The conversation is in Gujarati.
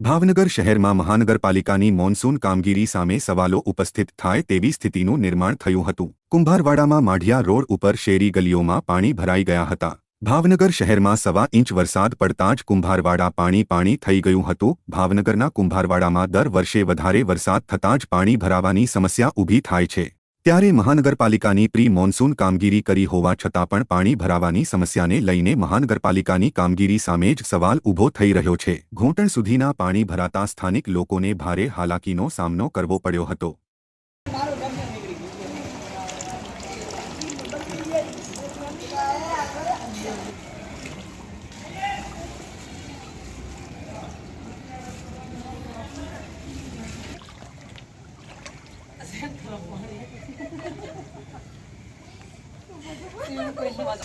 ભાવનગર શહેરમાં મહાનગરપાલિકાની મોન્સૂન કામગીરી સામે સવાલો ઉપસ્થિત થાય તેવી સ્થિતિનું નિર્માણ થયું હતું. કુંભારવાડામાં માઢિયા રોડ ઉપર શેરી ગલીઓમાં પાણી ભરાઈ ગયા હતા. ભાવનગર શહેરમાં સવા ઇંચ વરસાદ પડતા જ કુંભારવાડા પાણી પાણી થઈ ગયું હતું. ભાવનગરના કુંભારવાડામાં દર વર્ષે વધારે વરસાદ થતાં જ પાણી ભરાવાની સમસ્યા ઊભી થાય છે. ત્યારે મહાનગરપાલિકાની પ્રી મોન્સૂન કામગીરી કરી હોવા છતાં પણ પાણી ભરાવાની સમસ્યાને લઈને મહાનગરપાલિકાની કામગીરી સામે જ સવાલ ઊભો થઈ રહ્યો છે. ઘૂંટણ સુધીના પાણી ભરાતા સ્થાનિક લોકોને ભારે હાલાકીનો સામનો કરવો પડ્યો હતો. 中国にまだ。